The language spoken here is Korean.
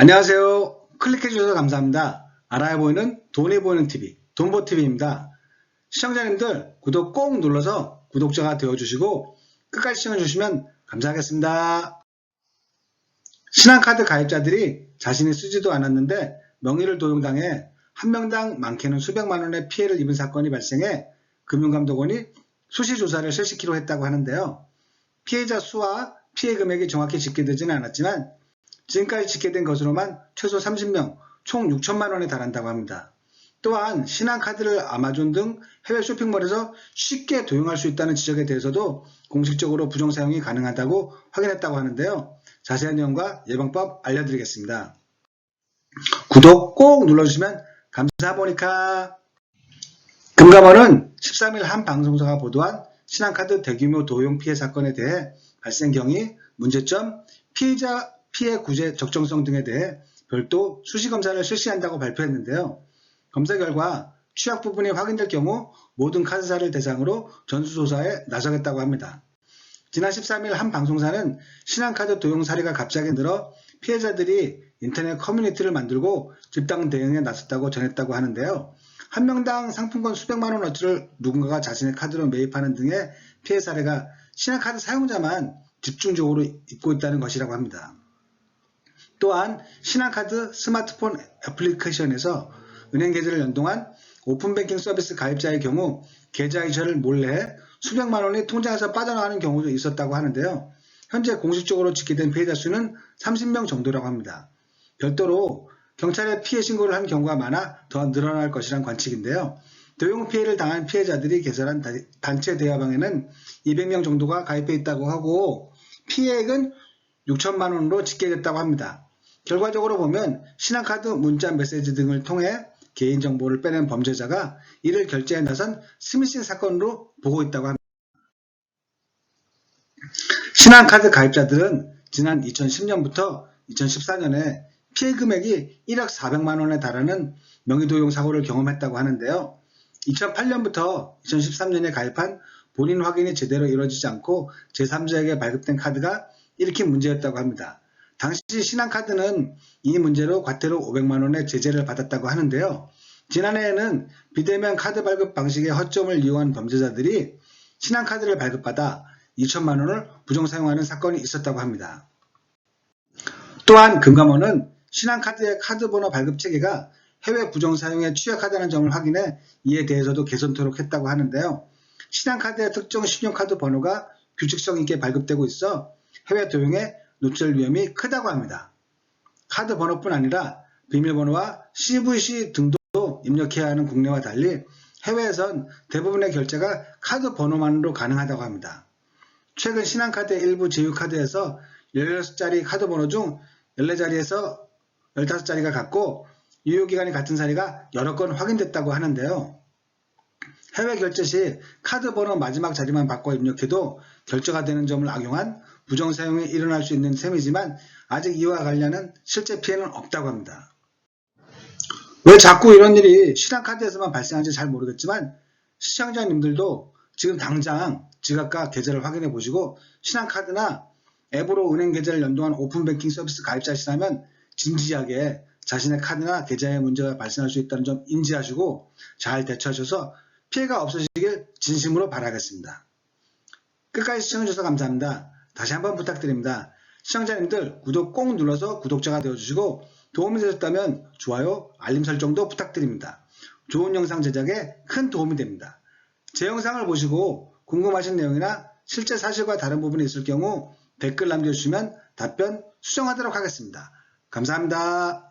안녕하세요. 클릭해주셔서 감사합니다. 알아야 보이는 돈이 보이는 TV, 돈보TV입니다. 시청자님들 구독 꼭 눌러서 구독자가 되어주시고 끝까지 시청해주시면 감사하겠습니다. 신한카드 가입자들이 자신이 쓰지도 않았는데 명의를 도용당해 한 명당 많게는 수백만 원의 피해를 입은 사건이 발생해 금융감독원이 수시 조사를 실시키로 했다고 하는데요. 피해자 수와 피해 금액이 정확히 집계되지는 않았지만 지금까지 집계된 것으로만 최소 30명, 총 6천만 원에 달한다고 합니다. 또한 신한카드를 아마존 등 해외 쇼핑몰에서 쉽게 도용할 수 있다는 지적에 대해서도 공식적으로 부정 사용이 가능하다고 확인했다고 하는데요. 자세한 내용과 예방법 알려드리겠습니다. 구독 꼭 눌러주시면 감사하보니까 금감원은 13일 한 방송사가 보도한 신한카드 대규모 도용 피해 사건에 대해 발생 경위, 문제점, 피해자 피해 구제 적정성 등에 대해 별도 수시 검사를 실시한다고 발표했는데요. 검사 결과 취약 부분이 확인될 경우 모든 카드사를 대상으로 전수조사에 나서겠다고 합니다. 지난 13일 한 방송사는 신한카드 도용 사례가 갑자기 늘어 피해자들이 인터넷 커뮤니티를 만들고 집단 대응에 나섰다고 전했다고 하는데요. 한 명당 상품권 수백만 원어치를 누군가가 자신의 카드로 매입하는 등의 피해 사례가 신한카드 사용자만 집중적으로 입고 있다는 것이라고 합니다. 또한 신한카드 스마트폰 애플리케이션에서 은행 계좌를 연동한 오픈뱅킹 서비스 가입자의 경우 계좌 이체를 몰래 수백만 원이 통장에서 빠져나가는 경우도 있었다고 하는데요. 현재 공식적으로 집계된 피해자 수는 30명 정도라고 합니다. 별도로 경찰에 피해 신고를 한 경우가 많아 더 늘어날 것이란 관측인데요. 도용 피해를 당한 피해자들이 개설한 단체 대화방에는 200명 정도가 가입해 있다고 하고 피해액은 6천만 원으로 집계됐다고 합니다. 결과적으로 보면 신한카드 문자 메시지 등을 통해 개인정보를 빼낸 범죄자가 이를 결제해 나선 스미싱 사건으로 보고 있다고 합니다. 신한카드 가입자들은 지난 2010년부터 2014년에 피해 금액이 1억 400만 원에 달하는 명의도용 사고를 경험했다고 하는데요. 2008년부터 2013년에 가입한 본인 확인이 제대로 이루어지지 않고 제3자에게 발급된 카드가 일으킨 문제였다고 합니다. 당시 신한카드는 이 문제로 과태료 500만 원의 제재를 받았다고 하는데요. 지난해에는 비대면 카드 발급 방식의 허점을 이용한 범죄자들이 신한카드를 발급받아 2천만 원을 부정 사용하는 사건이 있었다고 합니다. 또한 금감원은 신한카드의 카드번호 발급 체계가 해외 부정 사용에 취약하다는 점을 확인해 이에 대해서도 개선토록 했다고 하는데요. 신한카드의 특정 신용카드 번호가 규칙성 있게 발급되고 있어 해외 도용에 노출 위험이 크다고 합니다. 카드 번호뿐 아니라 비밀번호와 CVC 등도 입력해야 하는 국내와 달리 해외에선 대부분의 결제가 카드 번호만으로 가능하다고 합니다. 최근 신한카드의 일부 제휴카드에서 16자리 카드 번호 중 14자리에서 15자리가 같고 유효기간이 같은 사례가 여러 건 확인됐다고 하는데요. 해외 결제 시 카드 번호 마지막 자리만 바꿔 입력해도 결제가 되는 점을 악용한 부정 사용이 일어날 수 있는 셈이지만 아직 이와 관련한 실제 피해는 없다고 합니다. 왜 자꾸 이런 일이 신한카드에서만 발생하는지 잘 모르겠지만 시청자님들도 지금 당장 지갑과 계좌를 확인해 보시고 신한카드나 앱으로 은행 계좌를 연동한 오픈뱅킹 서비스 가입자시라면 진지하게 자신의 카드나 계좌에 문제가 발생할 수 있다는 점 인지하시고 잘 대처하셔서 피해가 없으시길 진심으로 바라겠습니다. 끝까지 시청해주셔서 감사합니다. 다시 한번 부탁드립니다. 시청자님들 구독 꼭 눌러서 구독자가 되어주시고 도움이 되셨다면 좋아요, 알림 설정도 부탁드립니다. 좋은 영상 제작에 큰 도움이 됩니다. 제 영상을 보시고 궁금하신 내용이나 실제 사실과 다른 부분이 있을 경우 댓글 남겨주시면 답변 수정하도록 하겠습니다. 감사합니다.